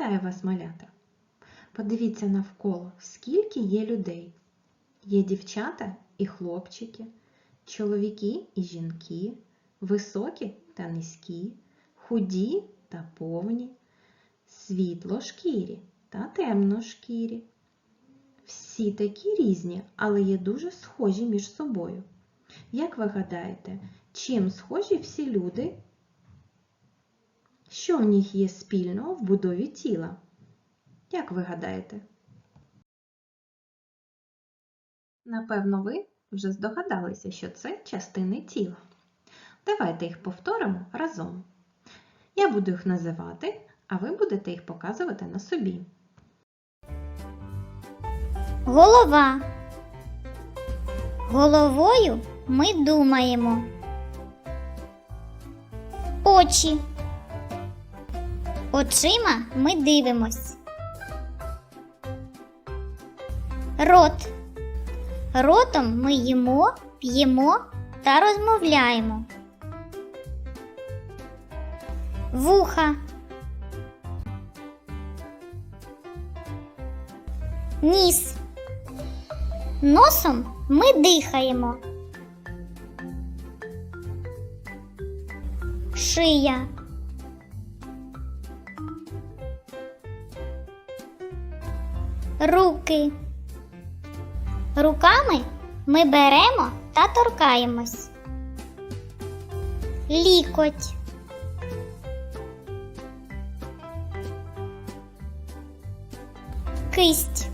Вітаю вас, малята! Подивіться навколо, скільки є людей. Є дівчата і хлопчики, чоловіки і жінки, високі та низькі, худі та повні, світлошкірі та темношкірі. Всі такі різні, але є дуже схожі між собою. Як ви гадаєте, чим схожі всі люди? Що в них є спільного в будові тіла? Як ви гадаєте? Напевно, ви вже здогадалися, що це частини тіла. Давайте їх повторимо разом. Я буду їх називати, а ви будете їх показувати на собі. Голова. Головою ми думаємо. Очі. Очима ми дивимось. Рот. Ротом ми їмо, п'ємо та розмовляємо. Вуха. Ніс. Носом ми дихаємо. Шия. Руки. Руками ми беремо та торкаємось. Лікоть. Кисть.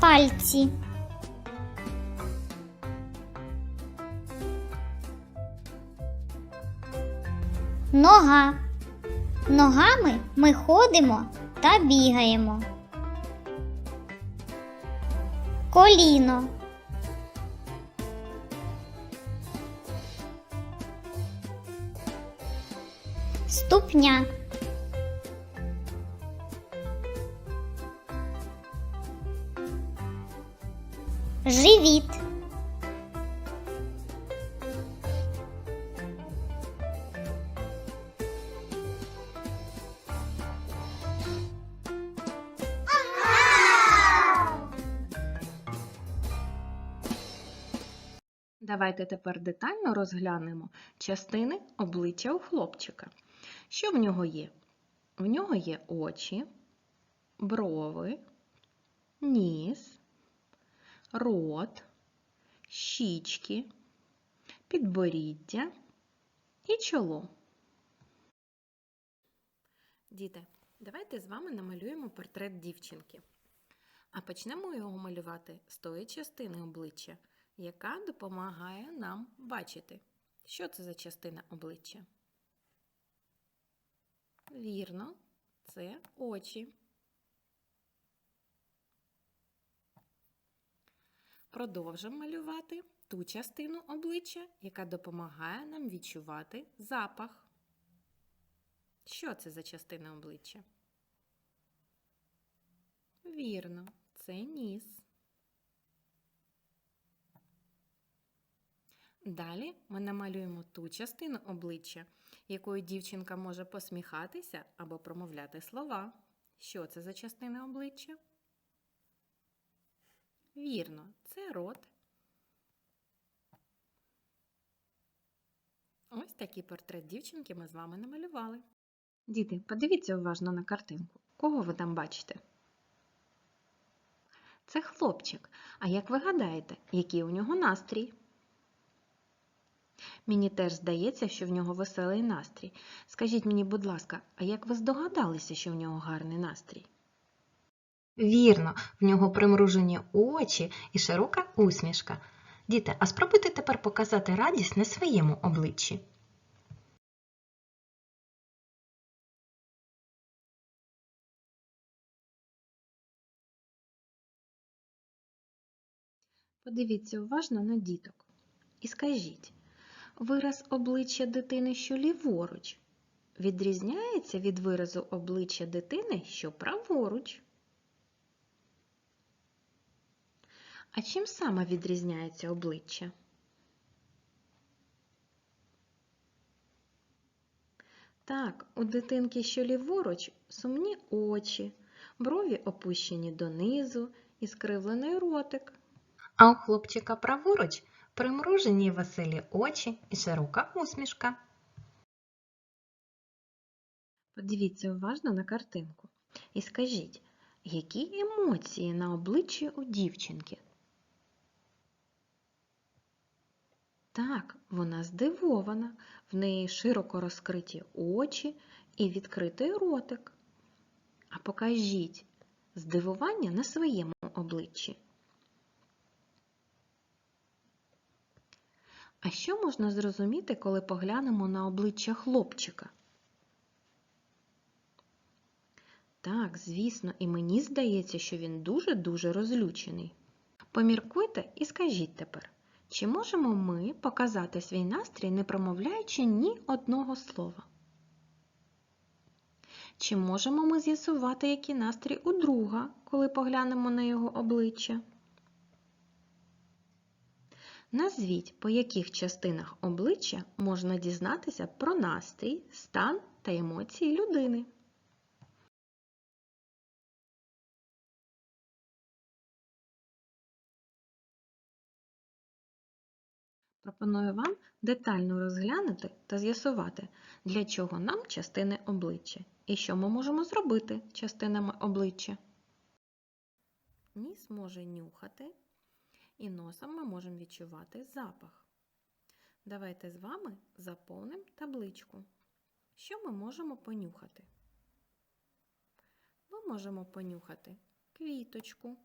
Пальці. Нога. Ногами ми ходимо та бігаємо. Коліно. Ступня. Живіт. Давайте тепер детально розглянемо частини обличчя у хлопчика. Що в нього є? В нього є очі, брови, ніс, рот, щічки, підборіддя і чоло. Діти, давайте з вами намалюємо портрет дівчинки. А почнемо його малювати з тої частини обличчя, яка допомагає нам бачити. Що це за частина обличчя? Вірно, це очі. Продовжимо малювати ту частину обличчя, яка допомагає нам відчувати запах. Що це за частина обличчя? Вірно, це ніс. Далі ми намалюємо ту частину обличчя, якою дівчинка може посміхатися або промовляти слова. Що це за частина обличчя? Вірно, це рот. Ось такий портрет дівчинки ми з вами намалювали. Діти, подивіться уважно на картинку. Кого ви там бачите? Це хлопчик. А як ви гадаєте, який у нього настрій? Мені теж здається, що в нього веселий настрій. Скажіть мені, будь ласка, а як ви здогадалися, що в нього гарний настрій? Вірно, в нього примружені очі і широка усмішка. Діти, а спробуйте тепер показати радість на своєму обличчі. Подивіться уважно на діток і скажіть, вираз обличчя дитини, що ліворуч, відрізняється від виразу обличчя дитини, що праворуч. А чим саме відрізняється обличчя? Так, у дитинки, що ліворуч, сумні очі, брові опущені донизу і скривлений ротик. А у хлопчика праворуч примружені веселі очі і широка усмішка. Подивіться уважно на картинку і скажіть, які емоції на обличчі у дівчинки? Так, вона здивована, в неї широко розкриті очі і відкритий ротик. А покажіть здивування на своєму обличчі. А що можна зрозуміти, коли поглянемо на обличчя хлопчика? Так, звісно, і мені здається, що він дуже-дуже розлючений. Поміркуйте і скажіть тепер, чи можемо ми показати свій настрій, не промовляючи ні одного слова? Чи можемо ми з'ясувати, який настрій у друга, коли поглянемо на його обличчя? Назвіть, по яких частинах обличчя можна дізнатися про настрій, стан та емоції людини. Пропоную вам детально розглянути та з'ясувати, для чого нам частини обличчя і що ми можемо зробити частинами обличчя. Ніс може нюхати, і носом ми можемо відчувати запах. Давайте з вами заповнимо табличку. Що ми можемо понюхати? Ми можемо понюхати квіточку.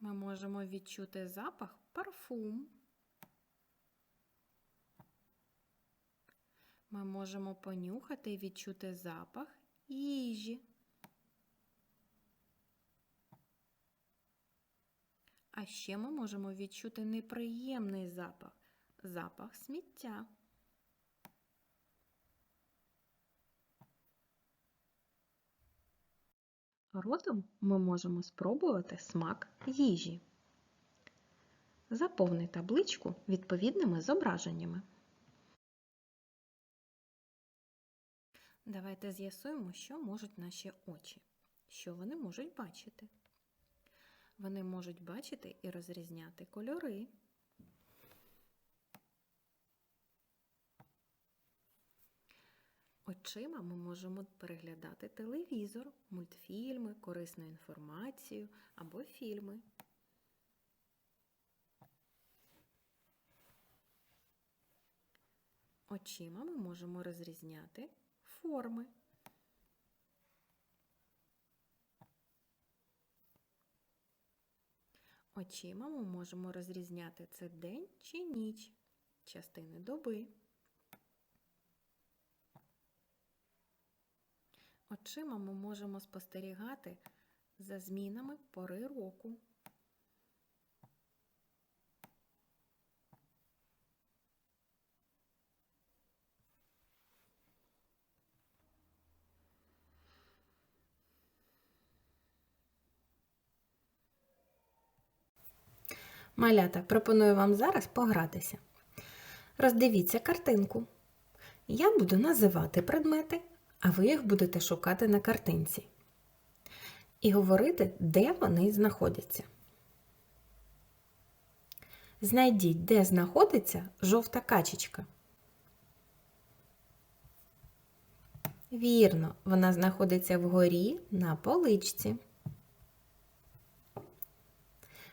Ми можемо відчути запах парфум. Ми можемо понюхати і відчути запах їжі. А ще ми можемо відчути неприємний запах запах сміття. Ротом ми можемо спробувати смак їжі. Заповни табличку відповідними зображеннями. Давайте з'ясуємо, що можуть наші очі, що вони можуть бачити. Вони можуть бачити і розрізняти кольори. Очима ми можемо переглядати телевізор, мультфільми, корисну інформацію або фільми. Очима ми можемо розрізняти форми. Очима ми можемо розрізняти це день чи ніч, частини доби. Очима ми можемо спостерігати за змінами пори року. Малята, пропоную вам зараз погратися. Роздивіться картинку. Я буду називати предмети, а ви їх будете шукати на картинці. І говорити, де вони знаходяться. Знайдіть, де знаходиться жовта качечка. Вірно, вона знаходиться вгорі на поличці.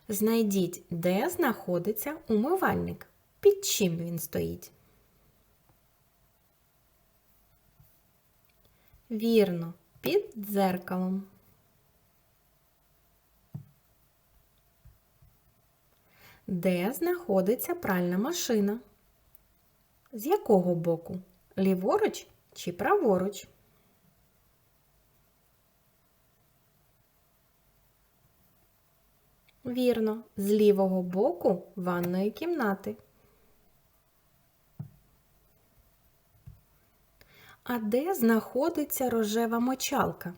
Знайдіть, де знаходиться умивальник. Під чим він стоїть. Вірно, під дзеркалом. Де знаходиться пральна машина? З якого боку? Ліворуч чи праворуч? Вірно, з лівого боку ванної кімнати. А де знаходиться рожева мочалка?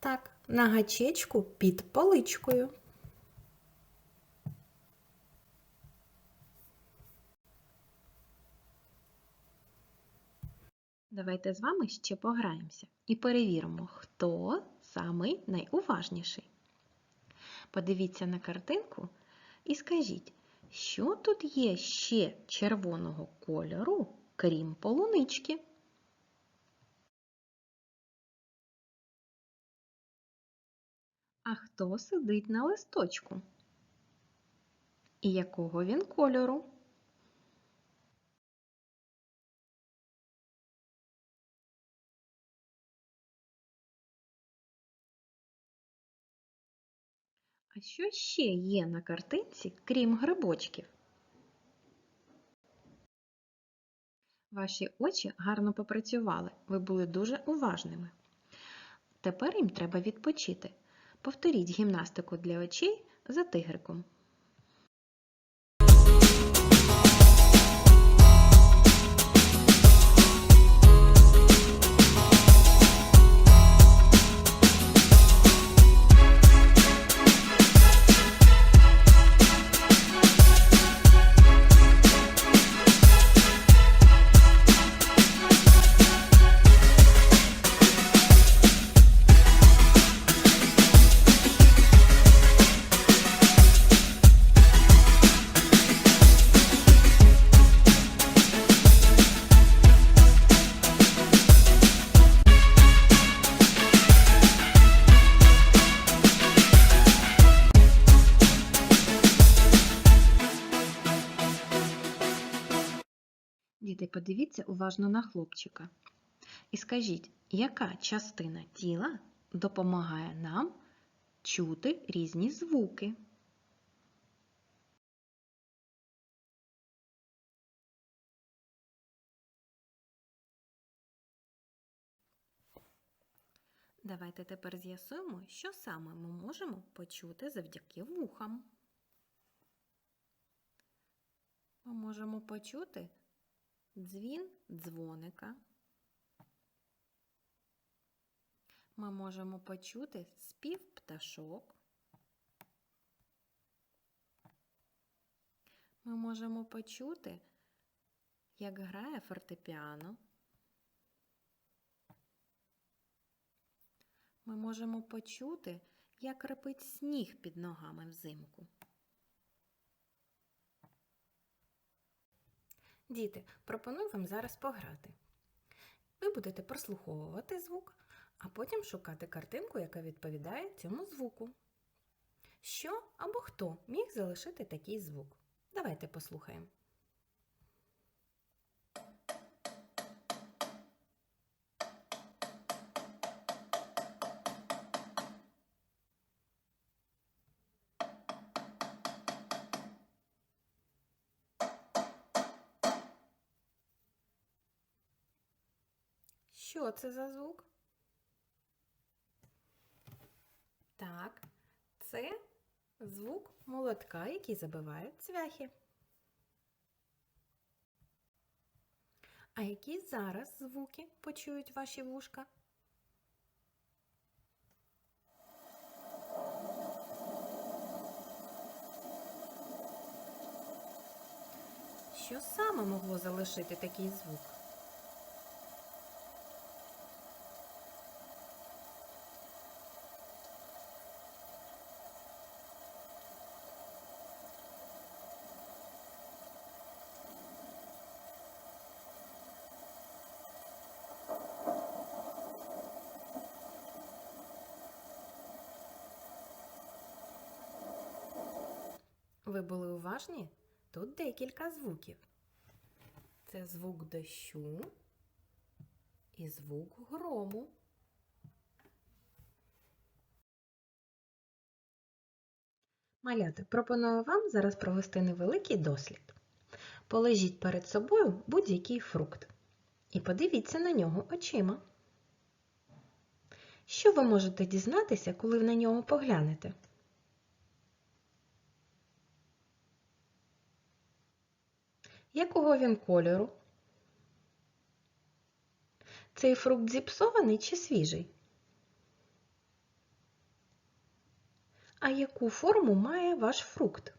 Так, на гачечку під поличкою. Давайте з вами ще пограємося і перевіримо, хто самий найуважніший. Подивіться на картинку і скажіть, що тут є ще червоного кольору, крім полунички? А хто сидить на листочку? І якого він кольору? А що ще є на картинці, крім грибочків? Ваші очі гарно попрацювали, ви були дуже уважними. Тепер їм треба відпочити. Повторіть гімнастику для очей за тигриком. Подивіться уважно на хлопчика. І скажіть, яка частина тіла допомагає нам чути різні звуки? Давайте тепер з'ясуємо, що саме ми можемо почути завдяки вухам. Ми можемо почути дзвін дзвоника. Ми можемо почути спів пташок. Ми можемо почути, як грає фортепіано. Ми можемо почути, як репить сніг під ногами взимку. Діти, пропоную вам зараз пограти. Ви будете прослуховувати звук, а потім шукати картинку, яка відповідає цьому звуку. Що або хто міг залишити такий звук? Давайте послухаємо. Що це за звук? Так, це звук молотка, який забиває цвяхи. А які зараз звуки почують ваші вушка? Що саме могло залишити такий звук? Ви були уважні? Тут декілька звуків. Це звук дощу і звук грому. Малята, пропоную вам зараз провести невеликий дослід. Положіть перед собою будь-який фрукт і подивіться на нього очима. Що ви можете дізнатися, коли на нього поглянете? Якого він кольору? Цей фрукт зіпсований чи свіжий? А яку форму має ваш фрукт?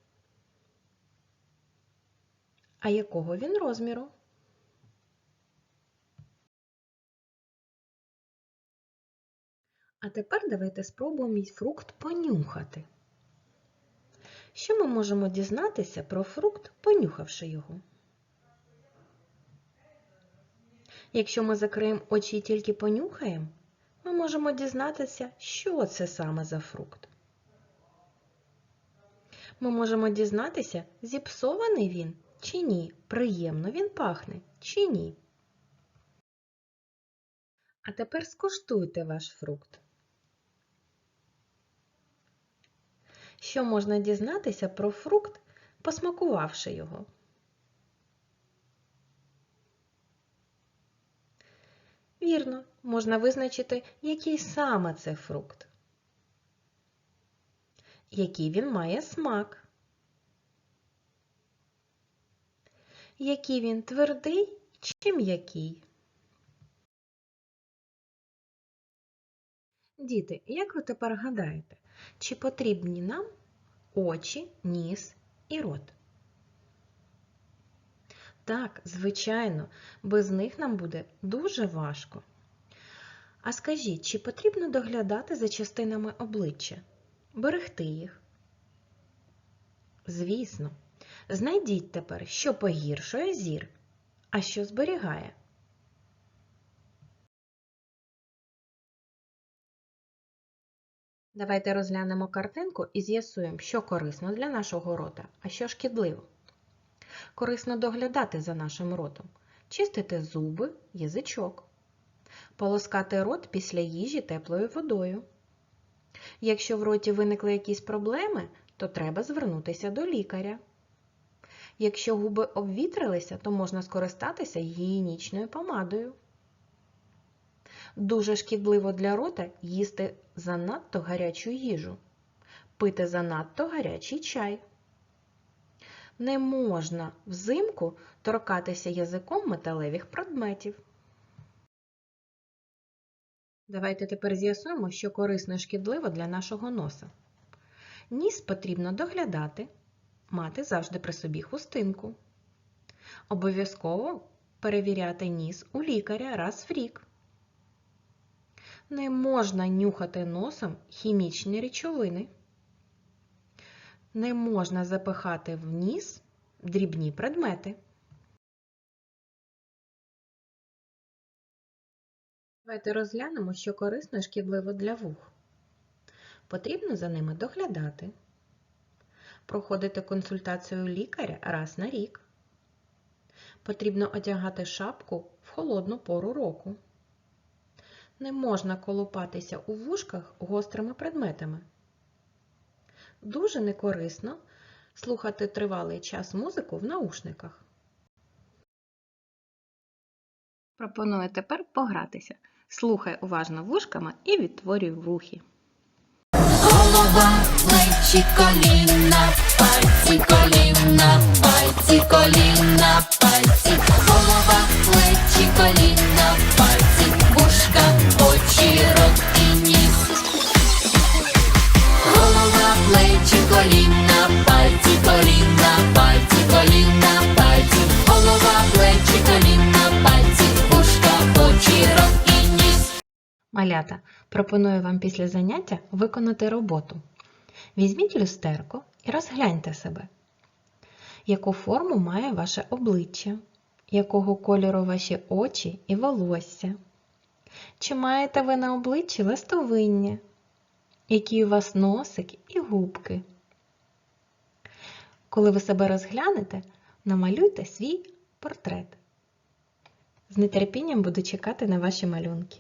А якого він розміру? А тепер давайте спробуємо мій фрукт понюхати. Що ми можемо дізнатися про фрукт, понюхавши його? Якщо ми закриємо очі і тільки понюхаємо, ми можемо дізнатися, що це саме за фрукт. Ми можемо дізнатися, зіпсований він чи ні, приємно він пахне чи ні. А тепер скуштуйте ваш фрукт. Що можна дізнатися про фрукт, посмакувавши його? Вірно, можна визначити, який саме це фрукт. Який він має смак. Який він твердий чи м'який. Діти, як ви тепер гадаєте, чи потрібні нам очі, ніс і рот? Так, звичайно, без них нам буде дуже важко. А скажіть, чи потрібно доглядати за частинами обличчя? Берегти їх? Звісно. Знайдіть тепер, що погіршує зір, а що зберігає. Давайте розглянемо картинку і з'ясуємо, що корисно для нашого рота, а що шкідливо. Корисно доглядати за нашим ротом, чистити зуби, язичок, полоскати рот після їжі теплою водою. Якщо в роті виникли якісь проблеми, то треба звернутися до лікаря. Якщо губи обвітрилися, то можна скористатися гігієнічною помадою. Дуже шкідливо для рота їсти занадто гарячу їжу, пити занадто гарячий чай. Не можна взимку торкатися язиком металевих предметів. Давайте тепер з'ясуємо, що корисно і шкідливо для нашого носа. Ніс потрібно доглядати, мати завжди при собі хустинку. Обов'язково перевіряти ніс у лікаря раз в рік. Не можна нюхати носом хімічні речовини. Не можна запихати в ніс дрібні предмети. Давайте розглянемо, що корисно і шкідливо для вух. Потрібно за ними доглядати, проходити консультацію лікаря раз на рік. Потрібно одягати шапку в холодну пору року. Не можна колупатися у вушках гострими предметами. Дуже некорисно слухати тривалий час музику в наушниках. Пропоную тепер погратися. Слухай уважно вушками і відтворюй вухи. Голова, плечі, коліна, пальці, коліна, пальці, коліна, пальці, голова, плечі, коліна, пальці, вушка, очі, рот і ніс. Плечі, коліна, пальці, коліна, пальці, коліна, пальці, голова, плечі, коліна, пальці, вушка, очі, рот і ніс. Малята, пропоную вам після заняття виконати роботу. Візьміть люстерко і розгляньте себе. Яку форму має ваше обличчя? Якого кольору ваші очі і волосся? Чи маєте ви на обличчі ластовиння? Які у вас носик і губки? Коли ви себе розглянете, намалюйте свій портрет. З нетерпінням буду чекати на ваші малюнки.